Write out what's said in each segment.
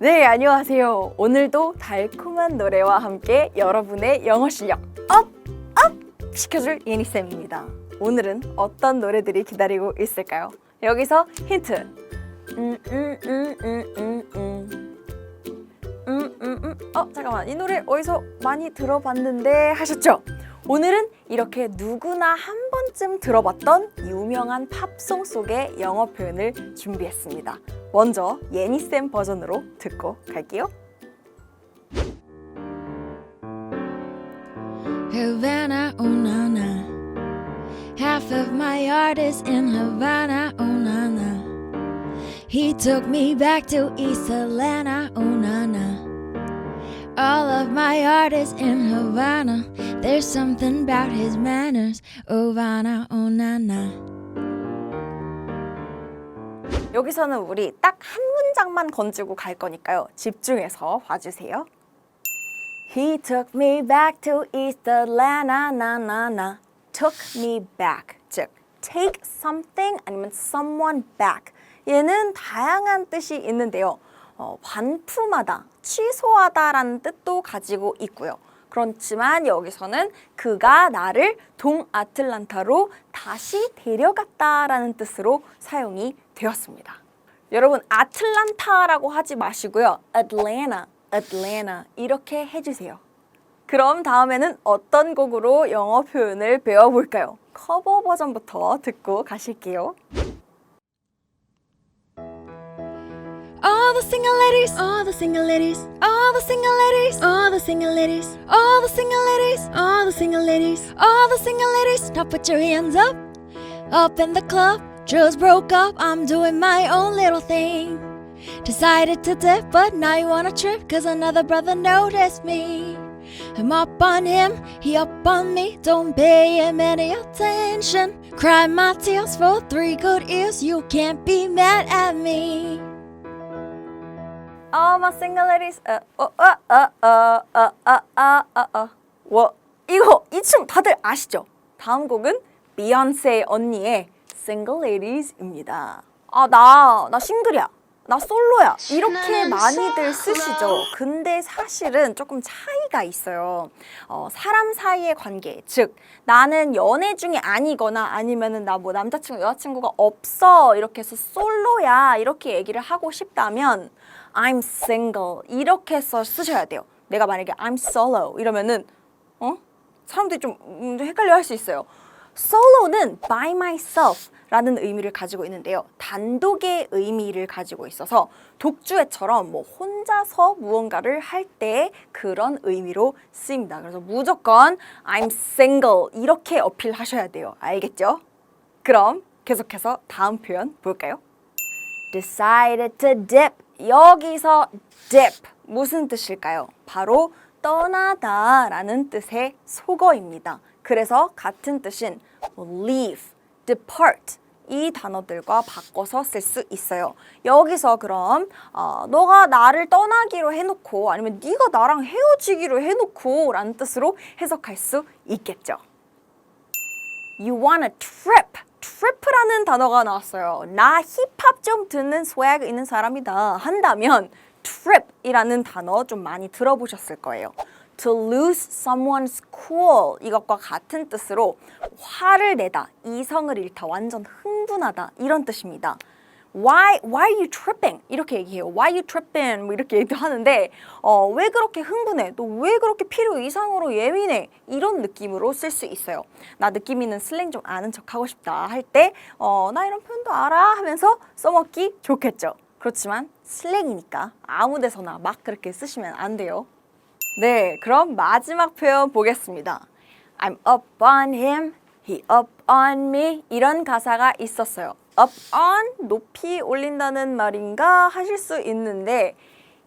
네, 안녕하세요. 오늘도 달콤한 노래와 함께 여러분의 영어 실력 업, 업 시켜줄 예니쌤입니다. 오늘은 어떤 노래들이 기다리고 있을까요? 여기서 힌트. 음, 음, 음, 음, 음, 음. 음, 음, 음. 어, 잠깐만. 이 노래 어디서 많이 들어봤는데 하셨죠? 오늘은 이렇게 누구나 한 번쯤 들어봤던 유명한 팝송 속의 영어 표현을 준비했습니다. 먼저 예니쌤 버전으로 듣고 갈게요. Havana, oh na na. Half of my heart is in Havana, oh na na. He took me back to East Atlanta, oh na na. All of my heart is in Havana. There's something about his manners, oh oh na na. 여기서는 우리 딱 한 문장만 건지고 갈 거니까요. 집중해서 봐주세요. He took me back to East Atlanta, na na na. Took me back, 즉 take something 아니면 someone back. 얘는 다양한 뜻이 있는데요. 어, 반품하다, 취소하다라는 뜻도 가지고 있고요. 그렇지만 여기서는 그가 나를 동아틀란타로 다시 데려갔다라는 뜻으로 사용이 되었습니다. 여러분 아틀란타라고 하지 마시고요. Atlanta, Atlanta 이렇게 해주세요. 그럼 다음에는 어떤 곡으로 영어 표현을 배워볼까요? 커버 버전부터 듣고 가실게요. All the single ladies, all the single ladies, all the single ladies, all the single ladies, all the single ladies, all the single ladies, all the single ladies. Now put your hands up, up in the club. Just broke up, I'm doing my own little thing. Decided to dip, but now you wanna trip, cause another brother noticed me. I'm up on him, he up on me, don't pay him any attention. Cry my tears for three good years, you can't be mad at me. All my single ladies. 와 이거 이 춤 다들 아시죠? 다음 곡은 비욘세 언니의 Single Ladies입니다. 아 나 나 싱글이야. 나 솔로야. 이렇게 많이들 쓰시죠. 근데 사실은 조금 차이가 있어요. 어, 사람 사이의 관계. 즉, 나는 연애 중에 아니거나 아니면은 나 뭐 남자친구, 여자친구가 없어. 이렇게 해서 솔로야. 이렇게 얘기를 하고 싶다면, I'm single 이렇게 써 쓰셔야 돼요. 내가 만약에 I'm solo 이러면은 어 사람들이 좀 음, 헷갈려 할 수 있어요. solo는 by myself라는 의미를 가지고 있는데요. 단독의 의미를 가지고 있어서 독주애처럼 뭐 혼자서 무언가를 할 때 그런 의미로 쓰입니다. 그래서 무조건 I'm single 이렇게 어필하셔야 돼요. 알겠죠? 그럼 계속해서 다음 표현 볼까요? decided to dip. 여기서 dip 무슨 뜻일까요? 바로 떠나다라는 뜻의 속어입니다. 그래서 같은 뜻인 leave, depart 이 단어들과 바꿔서 쓸 수 있어요. 여기서 그럼 어, 너가 나를 떠나기로 해놓고 아니면 네가 나랑 헤어지기로 해놓고 라는 뜻으로 해석할 수 있겠죠. You wanna trip. Trip라는 단어가 나왔어요. 나 힙합 좀 듣는 스웩 있는 사람이다 한다면 trip이라는 단어 좀 많이 들어보셨을 거예요. To lose someone's cool 이것과 같은 뜻으로 화를 내다, 이성을 잃다, 완전 흥분하다 이런 뜻입니다. Why why are you tripping? 이렇게 얘기해요. Why you tripping? 뭐 이렇게 얘기도 하는데 어, 왜 그렇게 흥분해? 너왜 그렇게 필요 이상으로 예민해? 이런 느낌으로 쓸 수 있어요. 나 느낌 있는 슬랭 좀 아는 척 하고 싶다 할 때 어, 나 이런 표현도 알아 하면서 써먹기 좋겠죠. 그렇지만 슬랭이니까 아무 데서나 막 그렇게 쓰시면 안 돼요. 네, 그럼 마지막 표현 보겠습니다. I'm up on him, he up on me 이런 가사가 있었어요. Up on 높이 올린다는 말인가 하실 수 있는데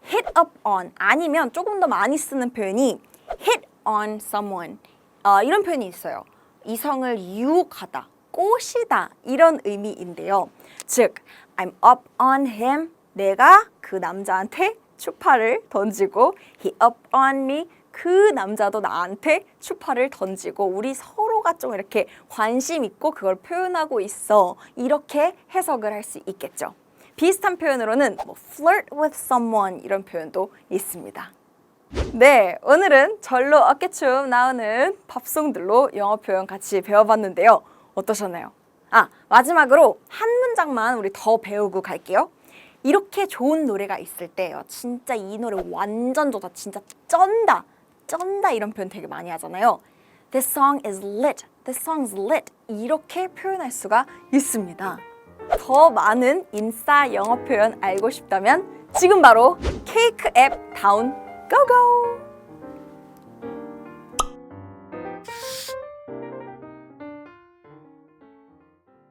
hit up on 아니면 조금 더 많이 쓰는 표현이 hit on someone 어, 이런 표현이 있어요. 이성을 유혹하다, 꼬시다 이런 의미인데요. 즉 I'm up on him 내가 그 남자한테 추파를 던지고 he up on me 그 남자도 나한테 추파를 던지고 우리 서로 가 좀 이렇게 관심 있고 그걸 표현하고 있어 이렇게 해석을 할 수 있겠죠. 비슷한 표현으로는 뭐 flirt with someone 이런 표현도 있습니다. 네, 오늘은 절로 어깨춤 나오는 팝송들로 영어 표현 같이 배워봤는데요. 어떠셨나요? 아, 마지막으로 한 문장만 우리 더 배우고 갈게요. 이렇게 좋은 노래가 있을 때요. 진짜 이 노래 완전 좋다. 진짜 쩐다. 쩐다 이런 표현 되게 많이 하잖아요. This song is lit. This song's lit. 이렇게 표현할 수가 있습니다. 더 많은 인싸 영어 표현 알고 싶다면 지금 바로 케이크 앱 다운 고고!